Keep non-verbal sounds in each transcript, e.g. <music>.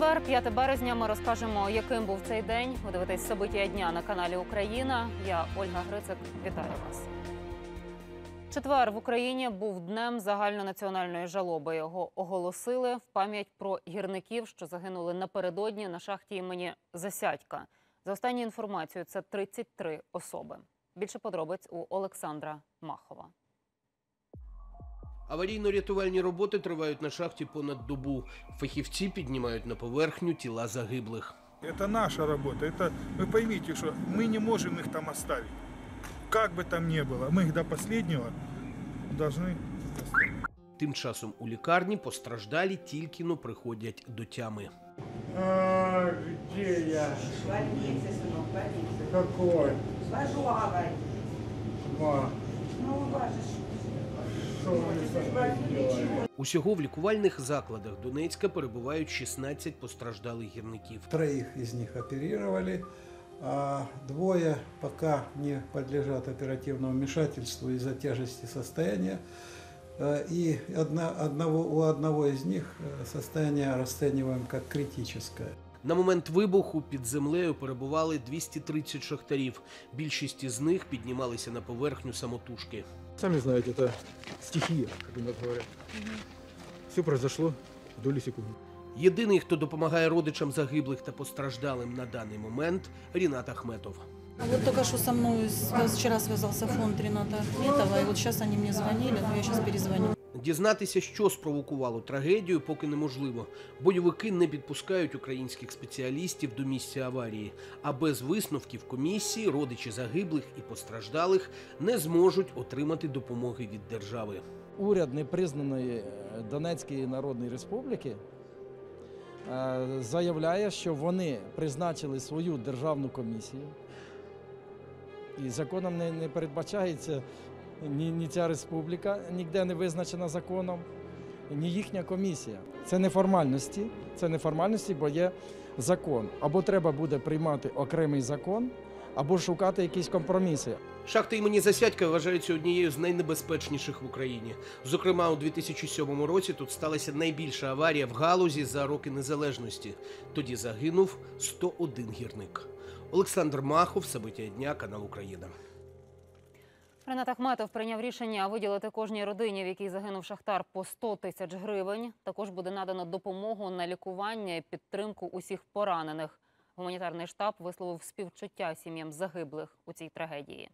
четвер, 5 березня. Ми розкажемо, яким був цей день. Ви дивитесь собиття дня на каналі Україна. Я Ольга Грицик. Вітаю вас. Четвер в Україні був днем загальнонаціональної жалоби. Його оголосили в пам'ять про гірників, що загинули напередодні на шахті імені Засядька. За останньою інформацією, це 33 особи. Більше подробиць у Олександра Махова. Аварійно-рятувальні роботи тривають на шахті понад добу. Фахівці піднімають на поверхню тіла загиблих. Это наша работа. Это вы поймите, что мы не можем их там оставить. Как бы там ни было, мы их до последнего должны оставить. Тим часом у лікарні постраждалі тільки но приходять до тями. А, где я? В больнице, сынок, в больнице. Какой? С ожогой. Ма, Ну, у Усього в лікувальних закладах Донецька перебувають 16 постраждалих гірників. Троих из них оперировали, а двое пока не подлежат оперативному вмешательству из-за тяжести состояния. Э, И одна- одного, у одного из них э, состояние расцениваем как критическое. На момент вибуху під землею перебували 230 шахтарів. Більшість із них піднімалися на поверхню самотужки. Сами знаете, это стихия, как у нас говорят. Все произошло в доли секунды. Єдиний, хто допомагає родичам загиблих та постраждалим на даний момент Рінат Ахметов. А Вот только что со мной вчера связался фонд Рената Ахметова, и вот сейчас они мне звонили, но я сейчас перезвоню. Дізнатися, що спровокувало трагедію, поки неможливо. Бойовики не підпускають українських спеціалістів до місця аварії, а без висновків комісії родичі загиблих і постраждалих не зможуть отримати допомоги від держави. уряд непризнаної е, Донецької Народної Республіки е, заявляє, що вони призначили свою державну комісію. І законом не, не передбачається ні, ні ця республіка, ніде не визначена законом, ні їхня комісія. Це не формальності, це не формальності, бо є закон. Або треба буде приймати окремий закон, або шукати якісь компроміси. Шахта імені Засядька вважається однією з найнебезпечніших в Україні. Зокрема, у 2007 році тут сталася найбільша аварія в галузі за роки незалежності. Тоді загинув 101 гірник. Олександр Махов, Собиття дня, канал Україна. Ренат Ахметов прийняв рішення виділити кожній родині, в якій загинув шахтар, по 100 тисяч гривень. Також буде надано допомогу на лікування і підтримку усіх поранених. Гуманітарний штаб висловив співчуття сім'ям загиблих у цій трагедії.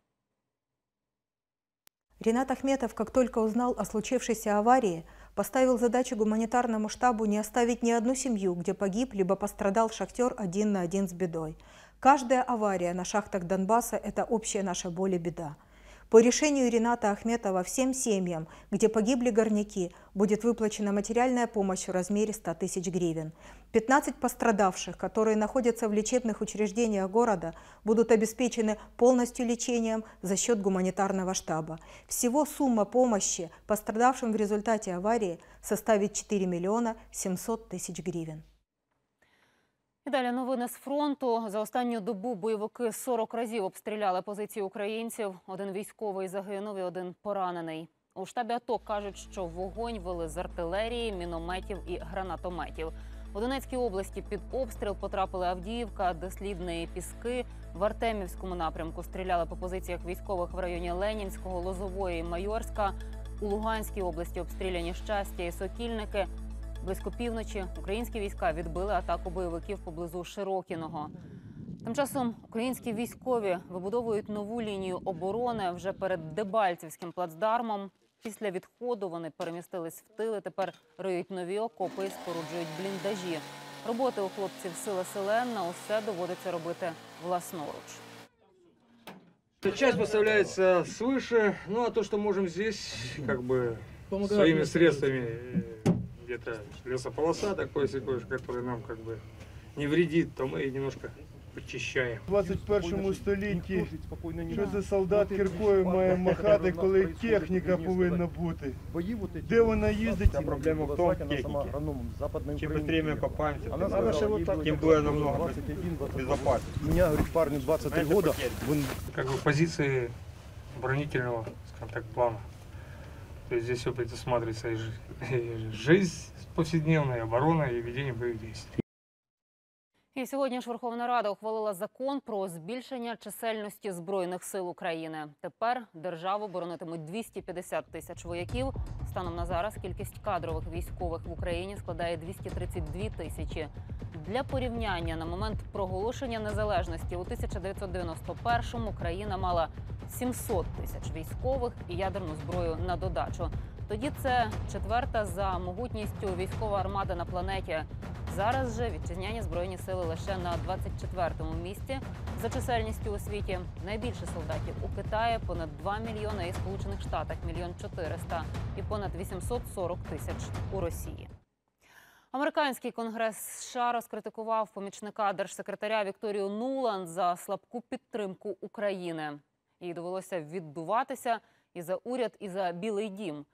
Ренат Ахметов, как только узнал о случившейся аварии, поставил задачу гуманитарному штабу не оставить ни одну семью, где погиб либо пострадал шахтер один на один с бедой. Каждая авария на шахтах Донбасса – это общая наша боль и беда. По решению Рената Ахметова всем семьям, где погибли горняки, будет выплачена материальная помощь в размере 100 тысяч гривен. 15 пострадавших, которые находятся в лечебных учреждениях города, будут обеспечены полностью лечением за счет гуманитарного штаба. Всего сумма помощи пострадавшим в результате аварии составит 4 миллиона 700 тысяч гривен. І далі новини з фронту. За останню добу бойовики 40 разів обстріляли позиції українців. Один військовий загинув і один поранений. У штабі АТО кажуть, що вогонь вели з артилерії, мінометів і гранатометів. У Донецькій області під обстріл потрапили Авдіївка, Дослідне і Піски. В Артемівському напрямку стріляли по позиціях військових в районі Ленінського, Лозової і Майорська. У Луганській області обстріляні щастя і сокільники. Близько півночі українські війська відбили атаку бойовиків поблизу Широкіного. Тим часом українські військові вибудовують нову лінію оборони вже перед Дебальцівським плацдармом. Після відходу вони перемістились в тили. Тепер риють нові окопи і споруджують бліндажі. Роботи у хлопців сила селена. Усе доводиться робити власноруч. Часть поставляется свыше, ну а то, что можем здесь, как бы своими средствами, э, где-то лесополоса такой секой, который нам как бы не вредит, то мы немножко почищаем. В 21 столітті що за солдат кіркою має махати, коли техніка повинна бути? Де вона їздить? проблема в том, технике. Чем быстрее мы копаемся, тем, тем более намного безопаснее. У мене, говорить, парню 23 года, він Как бы позиции оборонительного, скажем так, плана. То есть здесь все предусматривается и жизнь повседневная, и оборона и ведение боевых действий. І сьогодні ж Верховна Рада ухвалила закон про збільшення чисельності збройних сил України. Тепер державу боронитимуть 250 тисяч вояків. Станом на зараз кількість кадрових військових в Україні складає 232 тисячі. Для порівняння на момент проголошення незалежності у 1991-му країна мала 700 тисяч військових і ядерну зброю на додачу. Тоді це четверта за могутністю військова армада на планеті. Зараз же вітчизняні збройні сили лише на 24-му місці за чисельністю у світі. Найбільше солдатів у Китаї понад 2 мільйони і Сполучених Штатах мільйон 400 і понад 840 тисяч у Росії. Американський конгрес США розкритикував помічника держсекретаря Вікторію Нуланд за слабку підтримку України. Їй довелося віддуватися і за уряд, і за Білий Дім.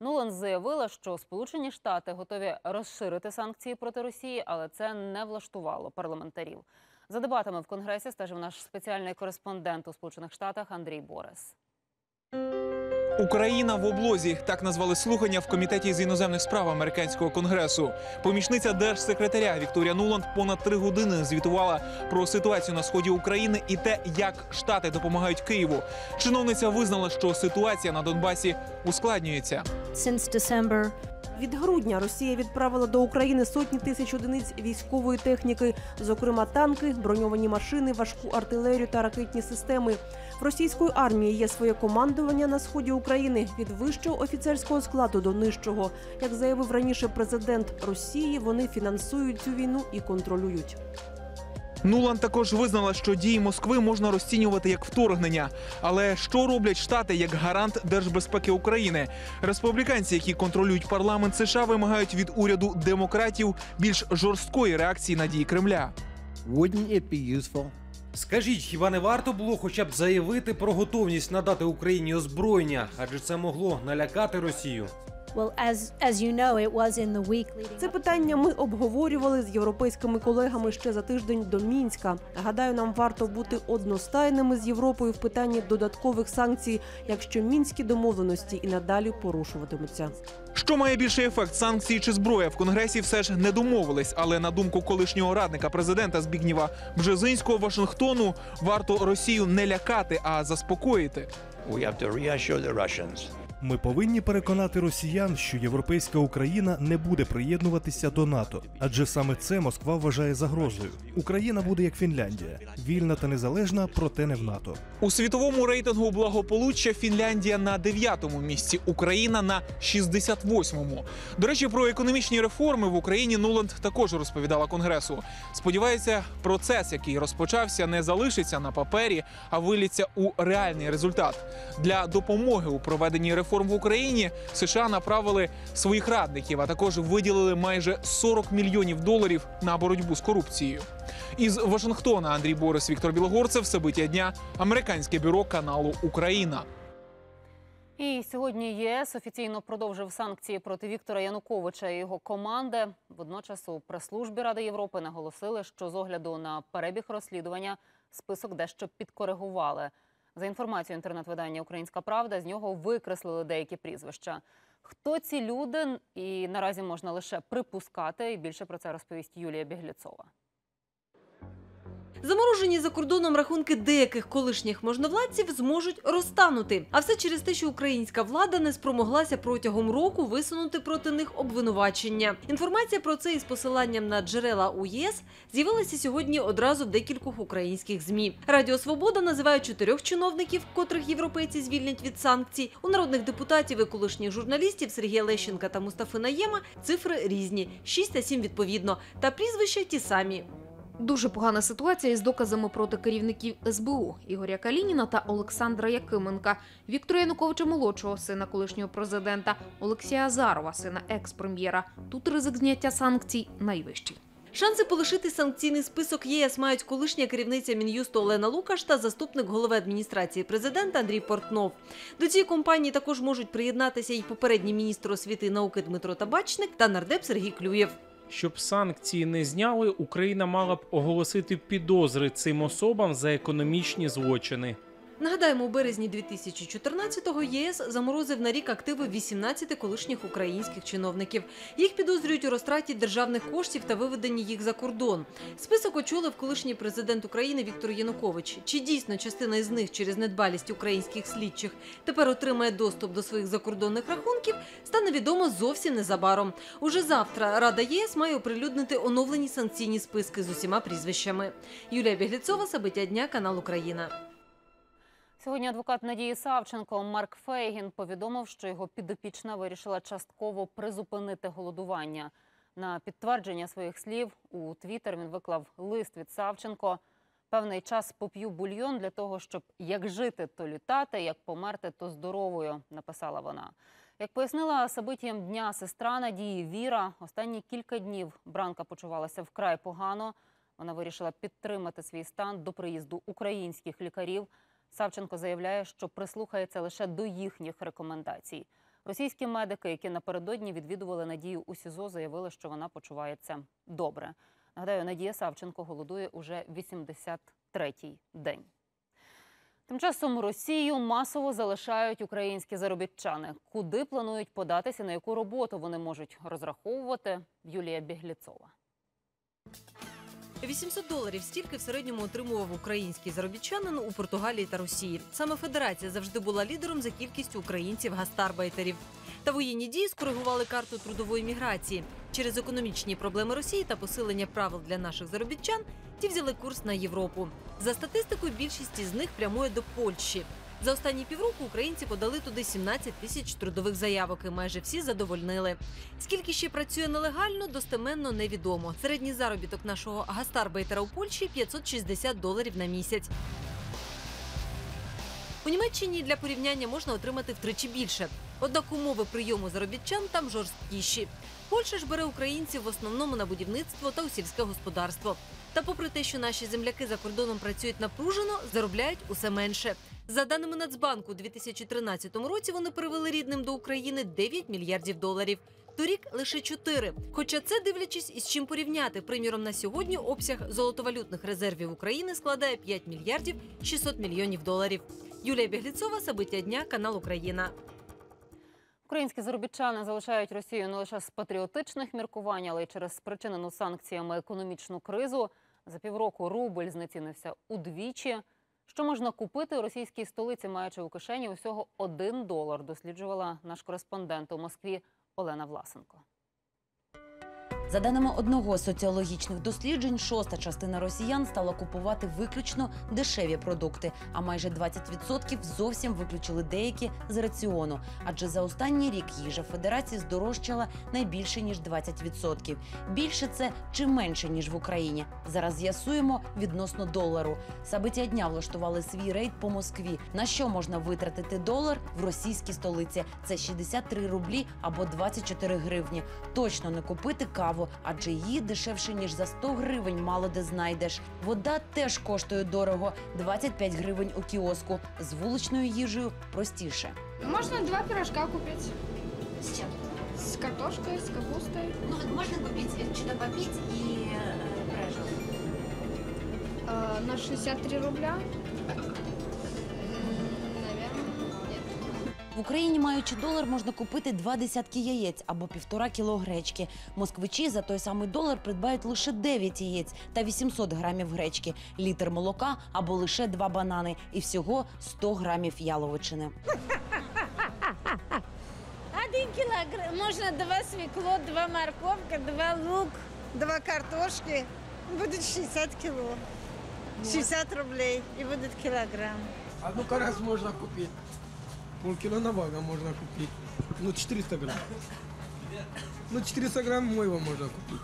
Нуланд заявила, що Сполучені Штати готові розширити санкції проти Росії, але це не влаштувало парламентарів. За дебатами в конгресі стежив наш спеціальний кореспондент у Сполучених Штатах Андрій Борис. Україна в облозі так назвали слухання в комітеті з іноземних справ американського конгресу. Помічниця держсекретаря Вікторія Нуланд понад три години звітувала про ситуацію на сході України і те, як штати допомагають Києву. Чиновниця визнала, що ситуація на Донбасі ускладнюється. Від грудня Росія відправила до України сотні тисяч одиниць військової техніки, зокрема танки, броньовані машини, важку артилерію та ракетні системи. В російської армії є своє командування на сході України від вищого офіцерського складу до нижчого. Як заявив раніше президент Росії, вони фінансують цю війну і контролюють. Нуланд також визнала, що дії Москви можна розцінювати як вторгнення. Але що роблять штати як гарант держбезпеки України? Республіканці, які контролюють парламент США, вимагають від уряду демократів більш жорсткої реакції на дії Кремля. Скажіть, хіба не варто було хоча б заявити про готовність надати Україні озброєння, адже це могло налякати Росію? Well, as as you know, it was in the week leading. Це питання ми обговорювали з європейськими колегами ще за тиждень до Мінська. Гадаю, нам варто бути одностайними з Європою в питанні додаткових санкцій, якщо мінські домовленості і надалі порушуватимуться. Що має більший ефект санкції чи зброя в конгресі все ж не домовились. Але на думку колишнього радника президента Збігнєва Бжезинського Вашингтону варто Росію не лякати, а заспокоїти. Ми повинні переконати росіян, що європейська Україна не буде приєднуватися до НАТО, адже саме це Москва вважає загрозою. Україна буде як Фінляндія, вільна та незалежна, проте не в НАТО. У світовому рейтингу благополуччя Фінляндія на 9-му місці, Україна на 68-му. До речі, про економічні реформи в Україні Нуланд також розповідала конгресу. Сподівається, процес, який розпочався, не залишиться на папері, а виліться у реальний результат. Для допомоги у проведенні реформ в Україні США направили своїх радників, а також виділили майже 40 мільйонів доларів на боротьбу з корупцією. Із Вашингтона Андрій Борис, Віктор Білогорцев, Собиття дня, американське бюро каналу Україна. І сьогодні ЄС офіційно продовжив санкції проти Віктора Януковича і його команди. Водночас у прес-службі Ради Європи наголосили, що з огляду на перебіг розслідування список дещо підкоригували. За інформацією інтернет-видання Українська Правда з нього викреслили деякі прізвища. Хто ці люди? І наразі можна лише припускати. І більше про це розповість Юлія Бігліцова. Заморожені за кордоном рахунки деяких колишніх можновладців зможуть розтанути. А все через те, що українська влада не спромоглася протягом року висунути проти них обвинувачення. Інформація про це із посиланням на джерела у ЄС з'явилася сьогодні одразу в декількох українських змі. Радіо Свобода називає чотирьох чиновників, котрих європейці звільнять від санкцій. У народних депутатів і колишніх журналістів Сергія Лещенка та Мустафи Наєма цифри різні 6 та 7 відповідно. Та прізвища ті самі. Дуже погана ситуація із доказами проти керівників СБУ Ігоря Калініна та Олександра Якименка, Віктора Януковича молодшого сина колишнього президента, Олексія Азарова, сина екс-прем'єра. Тут ризик зняття санкцій найвищий. Шанси полишити санкційний список ЄС мають колишня керівниця Мін'юсту Олена Лукаш та заступник голови адміністрації президента Андрій Портнов. До цієї компанії також можуть приєднатися і попередній міністр освіти і науки Дмитро Табачник та нардеп Сергій Клюєв. Щоб санкції не зняли, Україна мала б оголосити підозри цим особам за економічні злочини. Нагадаємо, у березні 2014-го ЄС заморозив на рік активи 18 колишніх українських чиновників. Їх підозрюють у розтраті державних коштів та виведенні їх за кордон. Список очолив колишній президент України Віктор Янукович. Чи дійсно частина із них через недбалість українських слідчих тепер отримає доступ до своїх закордонних рахунків, стане відомо зовсім незабаром. Уже завтра Рада ЄС має оприлюднити оновлені санкційні списки з усіма прізвищами. Юлія Бігліцова, Сабиття дня, канал Україна. Сьогодні адвокат Надії Савченко Марк Фейгін повідомив, що його підопічна вирішила частково призупинити голодування. На підтвердження своїх слів у Твіттер він виклав лист від Савченко. Певний час поп'ю бульйон для того, щоб як жити, то літати, як померти, то здоровою, написала вона. Як пояснила собитіям дня сестра Надії Віра, останні кілька днів Бранка почувалася вкрай погано. Вона вирішила підтримати свій стан до приїзду українських лікарів. Савченко заявляє, що прислухається лише до їхніх рекомендацій. Російські медики, які напередодні відвідували Надію у СІЗО, заявили, що вона почувається добре. Нагадаю, Надія Савченко голодує уже 83-й день. Тим часом Росію масово залишають українські заробітчани. Куди планують податися, на яку роботу вони можуть розраховувати? Юлія Бігліцова. 800 доларів стільки в середньому отримував український заробітчанин у Португалії та Росії. Саме федерація завжди була лідером за кількістю українців-гастарбайтерів. Та воєнні дії скоригували карту трудової міграції. Через економічні проблеми Росії та посилення правил для наших заробітчан ті взяли курс на Європу. За статистикою, більшість із них прямує до Польщі. За останні півроку українці подали туди 17 тисяч трудових заявок, і майже всі задовольнили. Скільки ще працює нелегально, достеменно невідомо. Середній заробіток нашого гастарбейтера у Польщі 560 доларів на місяць. У Німеччині для порівняння можна отримати втричі більше. Однак умови прийому заробітчан там жорсткіші. Польща ж бере українців в основному на будівництво та у сільське господарство. Та попри те, що наші земляки за кордоном працюють напружено, заробляють усе менше. За даними Нацбанку, у 2013 році вони перевели рідним до України 9 мільярдів доларів. Торік лише 4. Хоча це дивлячись із чим порівняти. Приміром, на сьогодні обсяг золотовалютних резервів України складає 5 мільярдів 600 мільйонів доларів. Юлія Бігліцова, Сабиття дня, канал Україна. Українські заробітчани залишають Росію не лише з патріотичних міркувань, але й через спричинену санкціями економічну кризу. За півроку рубль знецінився удвічі. Що можна купити у російській столиці, маючи у кишені усього один долар, досліджувала наш кореспондент у Москві Олена Власенко. За даними одного з соціологічних досліджень, шоста частина росіян стала купувати виключно дешеві продукти, а майже 20% зовсім виключили деякі з раціону. Адже за останній рік їжа федерації здорожчала найбільше ніж 20%. Більше це чи менше ніж в Україні. Зараз з'ясуємо відносно долару. Сабиття дня влаштували свій рейд по Москві. На що можна витратити долар в російській столиці? Це 63 рублі або 24 гривні. Точно не купити каву, адже її дешевше ніж за 100 гривень мало де знайдеш. Вода теж коштує дорого 25 гривень у кіоску. З вуличною їжею простіше. Можно два пирожка купить. С чем? С картошкой, с капустой. Ну вот можно купить что-то попить и Э, на 63 рубля. В Україні, маючи долар, можна купити два десятки яєць або півтора кіло гречки. Москвичі за той самий долар придбають лише 9 яєць та 800 грамів гречки, літр молока або лише два банани і всього 100 грамів яловичини. Один килограмм. Можно два свекло, два морковка, два лук, два картошки. Будет 60 кило. 60 рублей и будет килограмм. Одну карась можно купить. Полкило навага можно купить. Ну, 400 грамм. Ну, 400 грамм моего можно купить.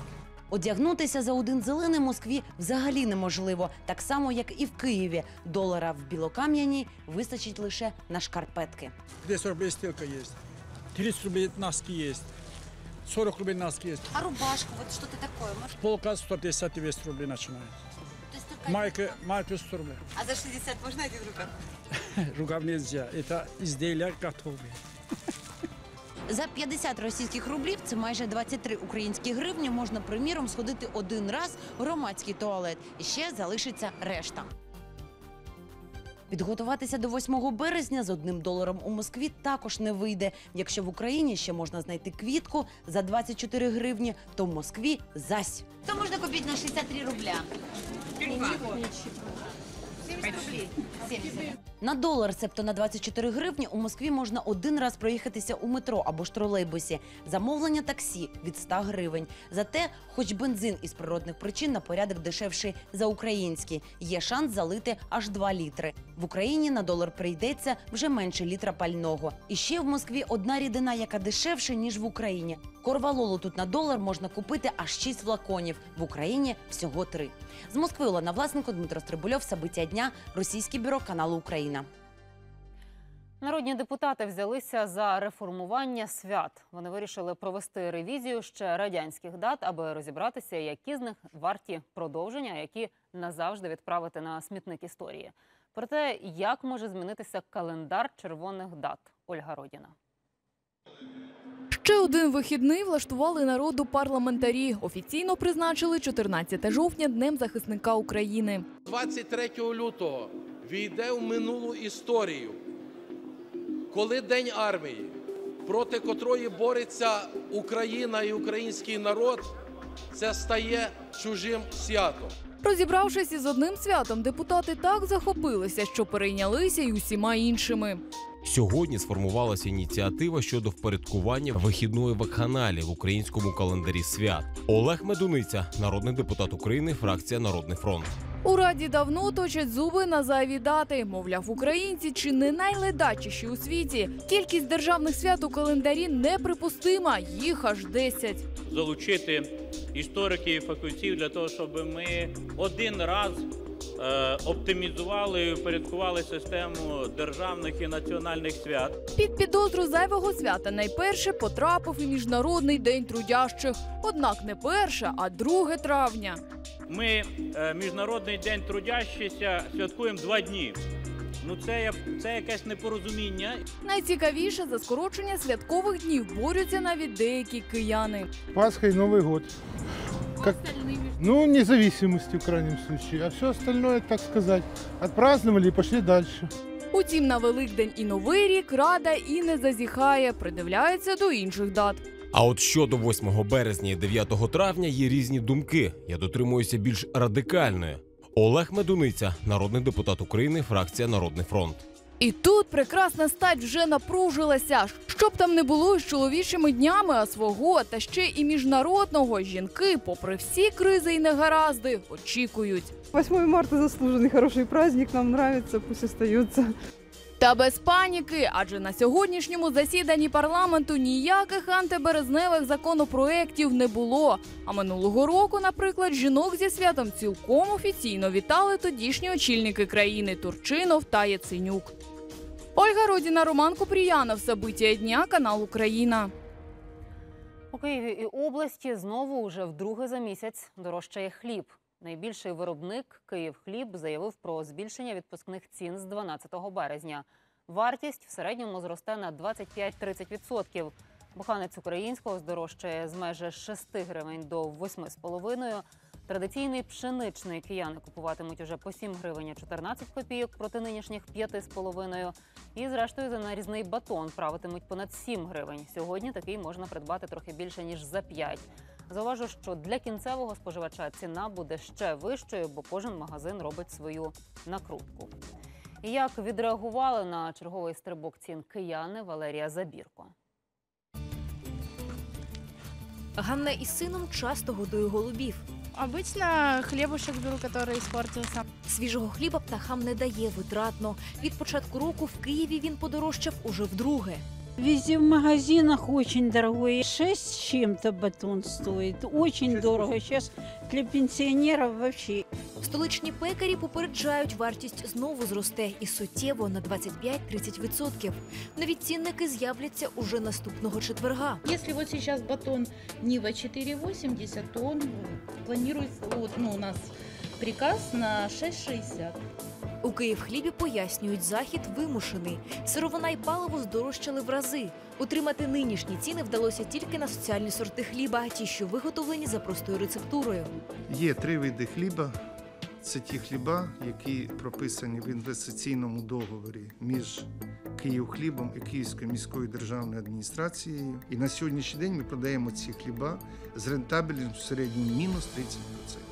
Одягнутися за один зелений в Москві взагалі неможливо, так само як і в Києві. Долара в Білокам'яні вистачить лише на шкарпетки. 200 рублей стелка есть. 30 рублей носки есть. 40 рублей носки есть. А рубашка, вот что-то такое, может? Полка 150-200 рублей начинается. То. Майка, майка 100. А за 60 можно один рукав? Рукав нельзя. Это изделия готовые. <laughs> За 50 російських рублів, це майже 23 українські гривні, можна, приміром, сходити один раз в громадський туалет. І ще залишиться решта. Підготуватися до 8 березня з одним доларом у Москві також не вийде. Якщо в Україні ще можна знайти квітку за 24 гривні, то в Москві зась. Что можно купить на 63 рубля? Ничего. 70 рублей. 70. На долар, себто на 24 гривні, у Москві можна один раз проїхатися у метро або ж тролейбусі. Замовлення таксі від 100 гривень. Зате, хоч бензин із природних причин на порядок дешевший за український, є шанс залити аж 2 літри. В Україні на долар прийдеться вже менше літра пального. І ще в Москві одна рідина, яка дешевше ніж в Україні. Корвалолу тут на долар можна купити аж 6 флаконів. В Україні всього 3. З Москви Олена Власенко, Дмитро Стрибульов, Сабиття дня, Російське бюро каналу Україна. Народні депутати взялися за реформування свят. Вони вирішили провести ревізію ще радянських дат, аби розібратися, які з них варті продовження, які назавжди відправити на смітник історії. Про те, як може змінитися календар червоних дат. Ольга Родіна. Ще один вихідний влаштували народу парламентарі. Офіційно призначили 14 жовтня Днем захисника України. 23 лютого війде в минулу історію, коли День армії, проти котрої бореться Україна і український народ, це стає чужим святом. Розібравшись із одним святом, депутати так захопилися, що перейнялися й усіма іншими. Сьогодні сформувалася ініціатива щодо впорядкування вихідної вакханалії в українському календарі свят. Олег Медуниця, народний депутат України, фракція Народний фронт. У раді давно точать зуби на зайві дати. Мовляв, українці чи не найледачіші у світі. Кількість державних свят у календарі неприпустима. Їх аж 10. залучити істориків і фахівців для того, щоб ми один раз оптимізували і впорядкували систему державних і національних свят. Під підозру зайвого свята найперше потрапив і міжнародний день трудящих. Однак не перше, а 2 травня. Ми е, міжнародний день трудящихся святкуємо два дні. Ну це це якесь непорозуміння. Найцікавіше за скорочення святкових днів борються навіть деякі кияни. Пасха и Новый год. Как... Ну, независимости в крайнем случае. А все остальное, так сказать, отпраздновали и пошли дальше. Утім, на Великдень і Новий рік Рада і не зазіхає, придивляється до інших дат. А от щодо 8 березня і 9 травня є різні думки. Я дотримуюся більш радикальної. Олег Медуниця, народний депутат України, фракція Народний фронт. І тут прекрасна стать вже напружилася. Щоб там не було з чоловічими днями, а свого та ще і міжнародного жінки, попри всі кризи і негаразди, очікують. 8 марта заслужений хороший праздник, нам подобається, пусть остается. Та без паніки, адже на сьогоднішньому засіданні парламенту ніяких антиберезневих законопроєктів не було. А минулого року, наприклад, жінок зі святом цілком офіційно вітали тодішні очільники країни Турчинов та Яценюк. Ольга Родіна, Роман Купріянов, Собиття дня, канал Україна. У Києві і області знову уже вдруге за місяць дорожчає хліб. Найбільший виробник «Київхліб» заявив про збільшення відпускних цін з 12 березня. Вартість в середньому зросте на 25-30%. Буханець українського здорожчає з майже 6 гривень до 8,5. Традиційний пшеничний кияни купуватимуть уже по 7 гривень і 14 копійок проти нинішніх 5,5. І зрештою за нарізний батон правитимуть понад 7 гривень. Сьогодні такий можна придбати трохи більше ніж за 5. Зауважу, що для кінцевого споживача ціна буде ще вищою, бо кожен магазин робить свою накрутку. Як відреагували на черговий стрибок цін кияни Валерія Забірко. Ганна із сином часто годує голубів. Обычно хлебушек беру, который испортился. Свіжого хліба птахам не дає витратно. Від початку року в Києві він подорожчав уже вдруге. Везде в магазинах очень дорогой. 6 с чем-то батон стоит. Очень дорого. Сейчас для пенсионеров вообще. Столичні пекарі попереджають, вартість знову зросте і суттєво на 25-30%. Нові цінники з'являться уже наступного четверга. Если вот сейчас батон Нива 4,80, то он планируется, вот, ну, у нас приказ на 6,60. У Київхлібі пояснюють, захід вимушений. Сировина й паливо здорожчали в рази. Утримати нинішні ціни вдалося тільки на соціальні сорти хліба, ті, що виготовлені за простою рецептурою. Є три види хліба: Це ті хліба, які прописані в інвестиційному договорі між Київхлібом і Київською міською державною адміністрацією. І на сьогоднішній день ми продаємо ці хліба з рентабельністю в середньому мінус 30%.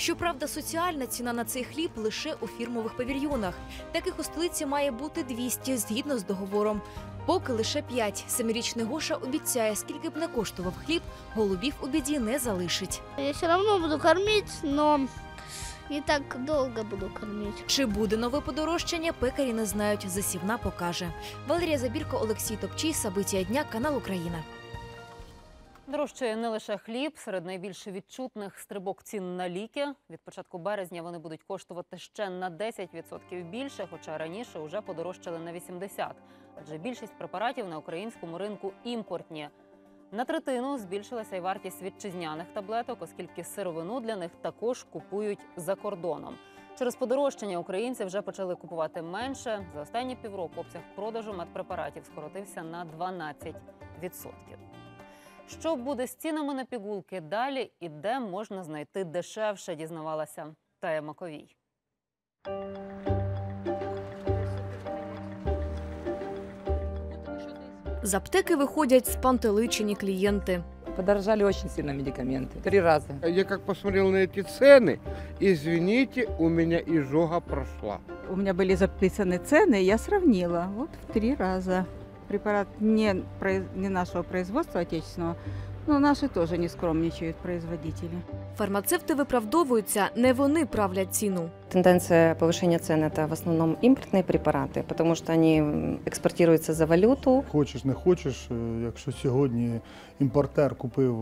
Щоправда, соціальна ціна на цей хліб лише у фірмових павільйонах. Таких у столиці має бути 200 згідно з договором. Поки лише 5. Семирічний Гоша обіцяє, скільки б не коштував хліб, голубів у біді не залишить. Я все равно буду кормить, но не так долго буду кормить. Чи буде нове подорожчання, пекарі не знають. Засівна покаже. Валерія Забірко, Олексій Топчій, Сабиття дня, канал Україна. Дорожчає не лише хліб, серед найбільш відчутних стрибок цін на ліки. Від початку березня вони будуть коштувати ще на 10% більше, хоча раніше вже подорожчали на 80%. Адже більшість препаратів на українському ринку імпортні. На третину збільшилася й вартість вітчизняних таблеток, оскільки сировину для них також купують за кордоном. Через подорожчання українці вже почали купувати менше. За останні півроку обсяг продажу медпрепаратів скоротився на 12%. Що буде з цінами на пігулки далі і де можна знайти дешевше, дізнавалася Тая Маковій. З аптеки виходять спантеличені клієнти. Подорожали очень сильно медикаменты. Три раза. Я как посмотрел на эти цены, извините, у меня изжога прошла. У меня были записаны цены, и я сравнила. Вот в три раза. Препарат не, произ- не нашего производства отечественного, но наши тоже не скромничают производители. Фармацевти виправдовуються, не вони правлять ціну. Тенденция повышения цен – это в основном импортные препараты, потому что они м, экспортируются за валюту. Хочеш, не хочеш, е, якщо сьогодні імпортер купив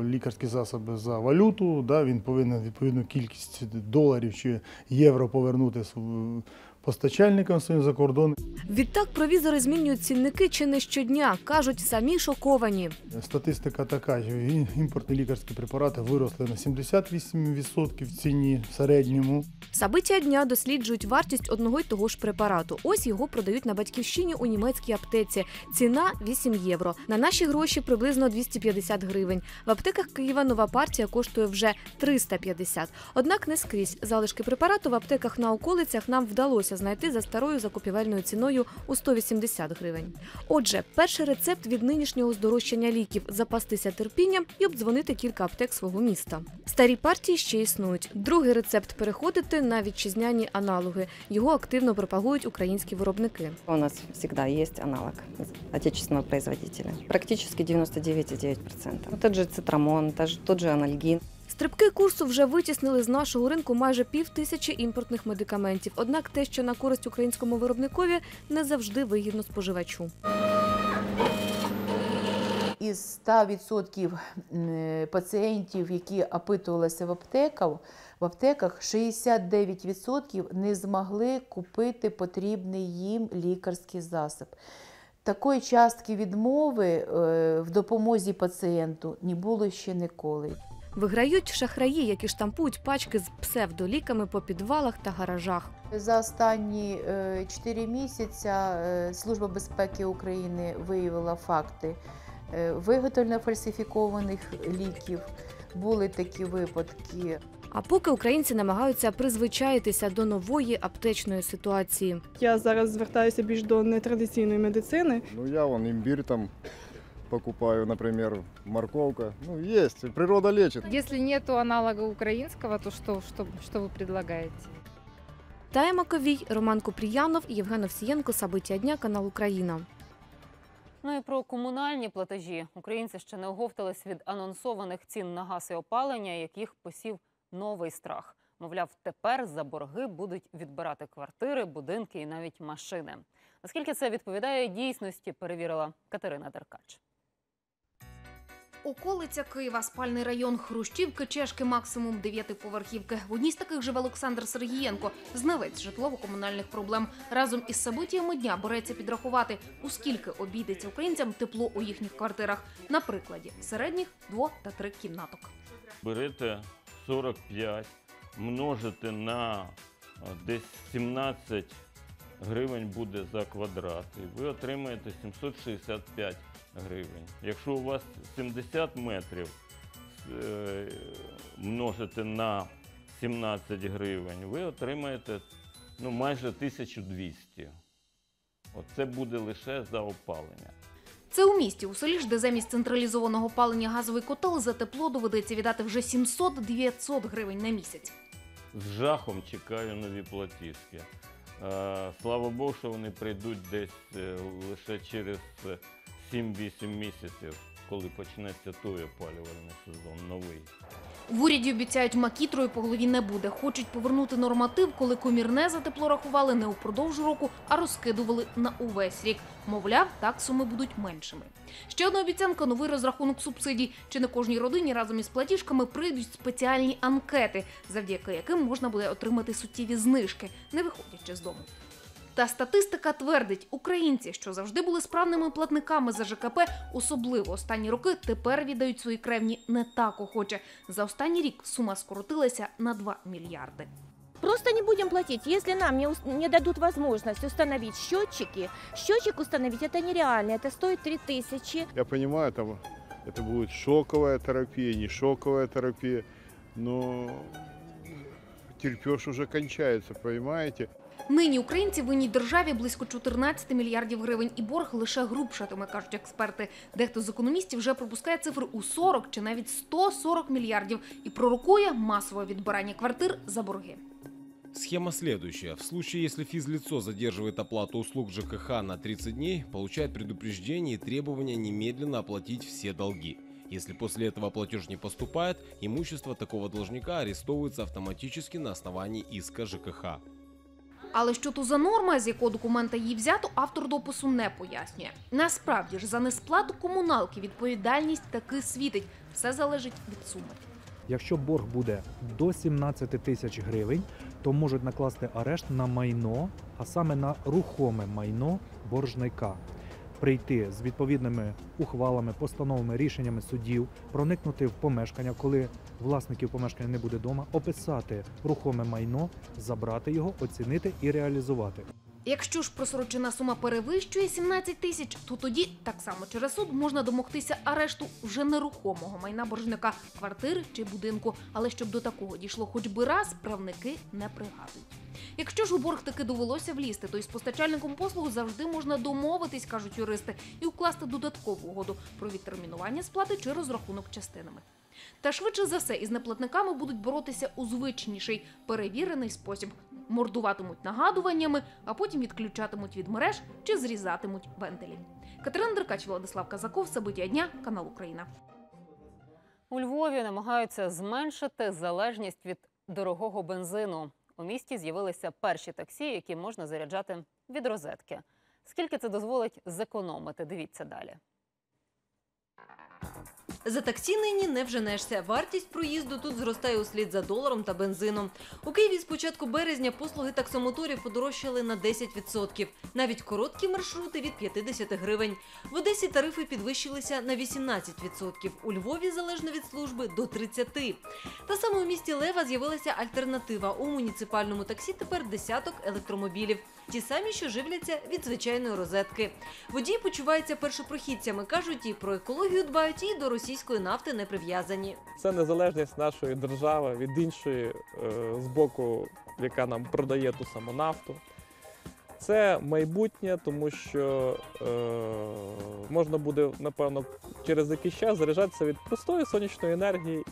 е, лікарські засоби за валюту, да, він повинен відповідну кількість доларів чи євро повернути св- постачальникам своїм за кордон. Відтак провізори змінюють цінники чи не щодня. кажуть, самі шоковані. Статистика така, що імпортні лікарські препарати виросли на 78% в ціні в середньому. Сабиття дня досліджують вартість одного й того ж препарату. Ось його продають на батьківщині у німецькій аптеці. Ціна 8 євро. На наші гроші приблизно 250 гривень. В аптеках Києва нова партія коштує вже 350. Однак не скрізь залишки препарату в аптеках на околицях нам вдалося знайти за старою закупівельною ціною у 180 гривень. Отже, перший рецепт від нинішнього здорожчання ліків запастися терпінням і обдзвонити кілька аптек свого міста. Старі партії ще існують. Другий рецепт переходити на вітчизняні аналоги. Його активно пропагують українські виробники. У нас всегда есть аналог отечественного производителя. Практически 99,9%. Вот Тот же цитрамон, тот же анальгин. Стрибки курсу вже витіснили з нашого ринку майже пів тисячі імпортних медикаментів. Однак те, що на користь українському виробникові, не завжди вигідно споживачу. Із 100% м, пацієнтів, які опитувалися в аптеках, в аптеках 69% не змогли купити потрібний їм лікарський засіб. Такої частки відмови е, в допомозі пацієнту не було ще ніколи. Виграють шахраї, які штампують пачки з псевдоліками по підвалах та гаражах. За останні 4 місяці е, Служба безпеки України виявила факти е, виготовлення фальсифікованих ліків. Були такі випадки. А поки українці намагаються призвичаїтися до нової аптечної ситуації. Я зараз звертаюся більш до нетрадиційної медицини. Ну, я вон имбирь там покупаю, например, морковка. Ну, есть, природа лечит. Если нету аналога украинского, то что, что, что вы предлагаете? Тая Маковій, Роман Купріянов, Євген Овсієнко, Сабиття дня, канал Україна. Ну і про комунальні платежі. Українці ще не оговтались від анонсованих цін на газ і опалення, яких посів новий страх. Мовляв, тепер за борги будуть відбирати квартири, будинки і навіть машини. Наскільки це відповідає дійсності, перевірила Катерина Деркач. Околиця Києва, спальний район Хрущівки, Чешки, максимум дев'ятиповерхівки. В одній з таких живе Олександр Сергієнко, знавець житлово-комунальних проблем. Разом із событіями дня береться підрахувати, у скільки обійдеться українцям тепло у їхніх квартирах. На прикладі середніх дво та три кімнаток. Берете 45, множите на десь 17 гривень буде за квадрат, і ви отримаєте 765 гривень. Якщо у вас 70 метрів, е, множите на 17 гривень, ви отримаєте ну, майже 1200. Оце буде лише за опалення. Це у місті у селі ж, де замість централізованого палення газовий котел за тепло доведеться віддати вже 700-900 гривень на місяць. З жахом чекаю нові платіжки. Е, Слава Богу, що вони прийдуть десь е, лише через 7-8 місяців, коли почнеться той опалювальний сезон новий. В уряді обіцяють макітрою по голові не буде. Хочуть повернути норматив, коли комірне за тепло рахували не упродовж року, а розкидували на увесь рік. Мовляв, так суми будуть меншими. Ще одна обіцянка новий розрахунок субсидій. Чи не кожній родині разом із платіжками прийдуть спеціальні анкети, завдяки яким можна буде отримати суттєві знижки, не виходячи з дому. Та статистика твердить, українці, що завжди були справними платниками за ЖКП, особливо останні роки, тепер віддають свої кревні не так охоче. За останній рік сума скоротилася на 2 мільярди. Просто не будем платить, если нам не, ус- не дадут возможность установить счетчики. Счетчик установить это нереально, это стоит 3000. Я понимаю, там это будет шоковая терапия, не шоковая терапия, но терпеж уже кончается, понимаете? Нині українці винні державі близько 14 мільярдів гривень, і борг лише грубшатиме, кажуть експерти. Дехто з економістів вже припускає цифри у 40 чи навіть 140 мільярдів і пророкує масове відбирання квартир за борги. Схема следующая. В случае, если физлицо задерживает оплату услуг ЖКХ на 30 дней, получает предупреждение и требование немедленно оплатить все долги. Если после этого платеж не поступает, имущество такого должника арестовывается автоматически на основании иска ЖКХ. Але що то за норма, з якого документа її взято, автор допису не пояснює. Насправді ж за несплату комуналки відповідальність таки світить. Все залежить від суми. Якщо борг буде до 17 тисяч гривень, то можуть накласти арешт на майно, а саме на рухоме майно боржника. Прийти з відповідними ухвалами, постановами, рішеннями судів, проникнути в помешкання, коли власників помешкання не буде вдома, описати рухоме майно, забрати його, оцінити і реалізувати. Якщо ж просрочена сума перевищує 17 тисяч, то тоді так само через суд можна домогтися арешту вже нерухомого майна боржника квартири чи будинку. Але щоб до такого дійшло хоч би раз, правники не пригадують. Якщо ж у борг таки довелося влізти, то із постачальником послуг завжди можна домовитись, кажуть юристи, і укласти додаткову угоду про відтермінування сплати чи розрахунок частинами. Та швидше за все із неплатниками будуть боротися у звичніший перевірений спосіб. Мордуватимуть нагадуваннями, а потім відключатимуть від мереж чи зрізатимуть вентилі. Катерина Деркач, Владислав Казаков, Собиття дня, канал Україна. У Львові намагаються зменшити залежність від дорогого бензину. У місті з'явилися перші таксі, які можна заряджати від розетки. Скільки це дозволить зекономити? Дивіться далі. За таксі нині не вженешся. Вартість проїзду тут зростає услід за доларом та бензином. У Києві з початку березня послуги таксомоторів подорожчали на 10%. Навіть короткі маршрути від 50 гривень. В Одесі тарифи підвищилися на 18%. У Львові, залежно від служби, до 30%. Та саме у місті Лева з'явилася альтернатива. У муніципальному таксі тепер десяток електромобілів. Ті самі, що живляться від звичайної розетки. Водії почуваються першопрохідцями, кажуть, і про екологію дбають, і до російської нафти не прив'язані. Це незалежність нашої держави від іншої е, з боку, яка нам продає ту саму нафту. Це майбутнє, тому що е, можна буде, напевно, через якийсь час заряджатися від простої сонячної енергії.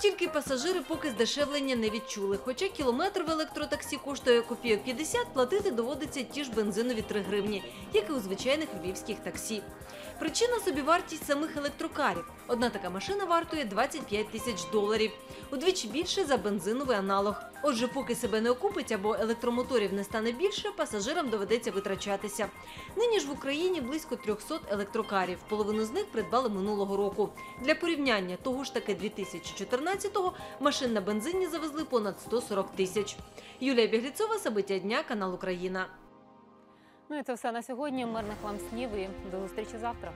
Тільки пасажири поки здешевлення не відчули. Хоча кілометр в електротаксі коштує копійок 50, платити доводиться ті ж бензинові 3 гривні, як і у звичайних львівських таксі. Причина собівартість самих електрокарів. Одна така машина вартує 25 тисяч доларів, удвічі більше за бензиновий аналог. Отже, поки себе не окупить або електромоторів не стане більше, пасажирам доведеться витрачатися. Нині ж в Україні близько 300 електрокарів. Половину з них придбали минулого року. Для порівняння того ж таки 2014-го машин на бензині завезли понад 140 тисяч. Юлія Бігліцова, Собиття дня, канал Україна. Ну і це все на сьогодні. Мирних вам снів і до зустрічі завтра.